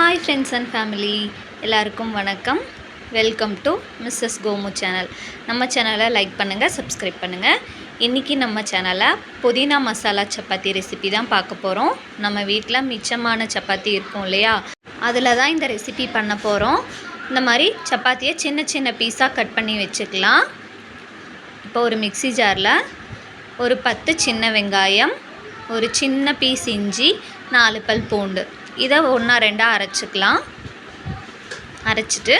Hi friends and family எல்லாருக்கும் வணக்கம். Welcome to Mrs Komu channel நம்ம சேனலை லைக் பண்ணுங்கள் சப்ஸ்கிரைப் பண்ணுங்கள் இன்றைக்கி நம்ம சேனலில் புதினா மசாலா சப்பாத்தி ரெசிபி தான் பார்க்க போகிறோம் நம்ம வீட்டில் மிச்சமான சப்பாத்தி இருக்கும் இல்லையா? அதில் தான் இந்த ரெசிபி பண்ண போகிறோம் இந்த மாதிரி சப்பாத்தியை சின்ன சின்ன பீஸாக கட் பண்ணி வச்சுக்கலாம். இப்போ ஒரு மிக்ஸி ஜாரில் ஒரு பத்து சின்ன வெங்காயம் ஒரு சின்ன பீஸ் இஞ்சி நாலு பல் பூண்டு. இதை ஒன்றா ரெண்டாக அரைச்சிக்கலாம். அரைச்சிட்டு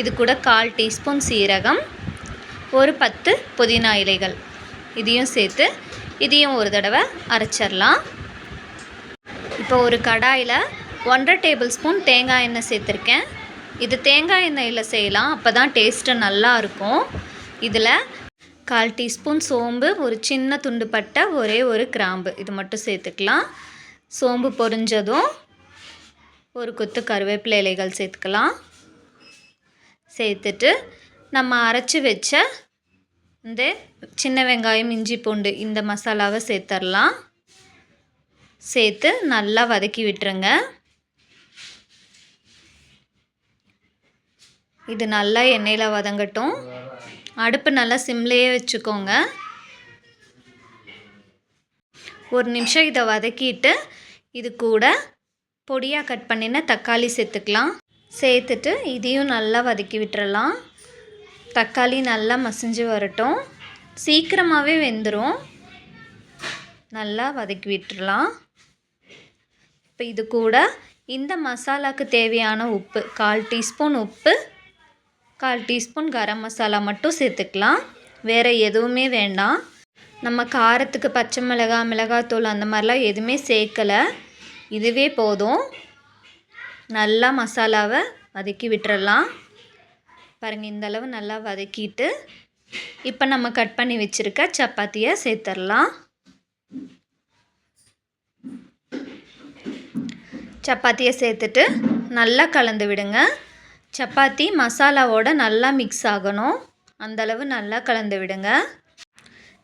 இது கூட கால் டீஸ்பூன் சீரகம் ஒரு பத்து புதினா இலைகள். இதையும் சேர்த்து இதையும் ஒரு தடவை அரைச்சிடலாம். இப்போ ஒரு கடாயில் ஒன்றரை டேபிள் ஸ்பூன் தேங்காய் எண்ணெய் சேர்த்துருக்கேன். இது தேங்காய் எண்ணெயில் செய்யலாம். அப்போ தான் டேஸ்ட்டு நல்லா இருக்கும். இதில் கால் டீஸ்பூன் சோம்பு ஒரு சின்ன துண்டு பட்டை ஒரே ஒரு கிராம்பு. இது மட்டும் சேர்த்துக்கலாம். சோம்பு பொரிஞ்சதும் ஒரு கொத்து கருவேப்பிலை இலைகள் சேர்த்துக்கலாம். சேர்த்துட்டு நம்ம அரைச்சி வச்ச இந்த சின்ன வெங்காயம் இஞ்சி பூண்டு இந்த மசாலாவை சேர்த்துடலாம் சேர்த்து நல்லா வதக்கி விட்டுருங்க. இது நல்லா எண்ணெயில் வதங்கட்டும். அடுப்பு நல்லா சிம்லேயே வச்சுக்கோங்க. ஒரு நிமிஷம் இதை வதக்கிட்டு இது கூட பொடியாக கட் பண்ணின தக்காளி சேர்த்துக்கலாம். சேர்த்துட்டு இதையும் நல்லா வதக்கி விட்டுறலாம். தக்காளி நல்லா மசிஞ்சு வரட்டும். சீக்கிரமாகவே வெந்துடும் நல்லா வதக்கி விட்டுறலாம். இப்போ இது கூட இந்த மசாலாவுக்கு தேவையான உப்பு கால் டீஸ்பூன் உப்பு கால் டீஸ்பூன் கரம் மசாலா மட்டும் சேர்த்துக்கலாம். வேறு எதுவுமே வேண்டாம். நம்ம காரத்துக்கு பச்சை மிளகாய் மிளகாத்தூள் அந்த மாதிரிலாம் எதுவுமே சேர்க்கலை. இதுவே போதும். நல்லா மசாலாவை வதக்கி விட்டுறலாம். பாருங்கள் இந்தளவு நல்லா வதக்கிட்டு இப்போ நம்ம கட் பண்ணி வச்சுருக்க சப்பாத்தியை சேர்த்துடலாம் சப்பாத்தியை சேர்த்துட்டு நல்லா கலந்து விடுங்க. சப்பாத்தி மசாலாவோட நல்லா மிக்ஸ் ஆகணும். அந்தளவு நல்லா கலந்து விடுங்க.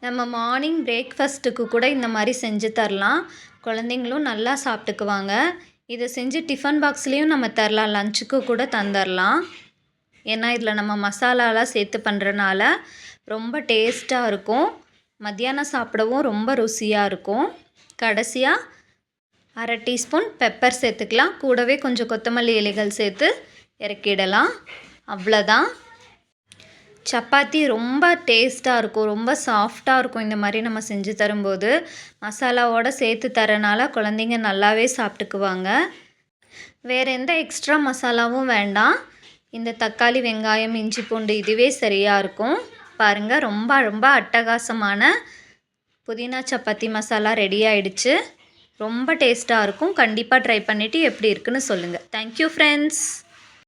நம்ம மார்னிங் பிரேக்ஃபாஸ்ட்டுக்கு கூட இந்த மாதிரி செஞ்சு தரலாம். குழந்தைங்களும் நல்லா சாப்பிட்டுக்குவாங்க. இதை செஞ்சு டிஃபன் பாக்ஸ்லேயும் நம்ம தரலாம். லஞ்சுக்கு கூட தந்துடலாம் ஏன்னா இதில் நம்ம மசாலாலாம் சேர்த்து பண்ணுறனால ரொம்ப டேஸ்ட்டாக இருக்கும். மத்தியானம் சாப்பிடவும் ரொம்ப ருசியாக இருக்கும். கடைசியாக அரை டீஸ்பூன் பெப்பர் சேர்த்துக்கலாம். கூடவே கொஞ்சம் கொத்தமல்லி இலைகள் சேர்த்து இறக்கிடலாம். அவ்வளோதான். சப்பாத்தி ரொம்ப டேஸ்ட்டாக இருக்கும் ரொம்ப சாஃப்டாக இருக்கும். இந்த மாதிரி நம்ம செஞ்சு தரும்போது மசாலாவோடு சேர்த்து தரனால குழந்தைங்க நல்லாவே சாப்பிட்டுக்குவாங்க. வேறு எந்த எக்ஸ்ட்ரா மசாலாவும் வேண்டாம். இந்த தக்காளி வெங்காயம் இஞ்சி பூண்டு இதுவே சரியாக இருக்கும். பாருங்கள் ரொம்ப ரொம்ப அட்டகாசமான புதினா சப்பாத்தி மசாலா ரெடி ஆயிடுச்சு. ரொம்ப டேஸ்ட்டாக இருக்கும். கண்டிப்பாக ட்ரை பண்ணிவிட்டு எப்படி இருக்குன்னு சொல்லுங்கள் தேங்க்யூ ஃப்ரெண்ட்ஸ்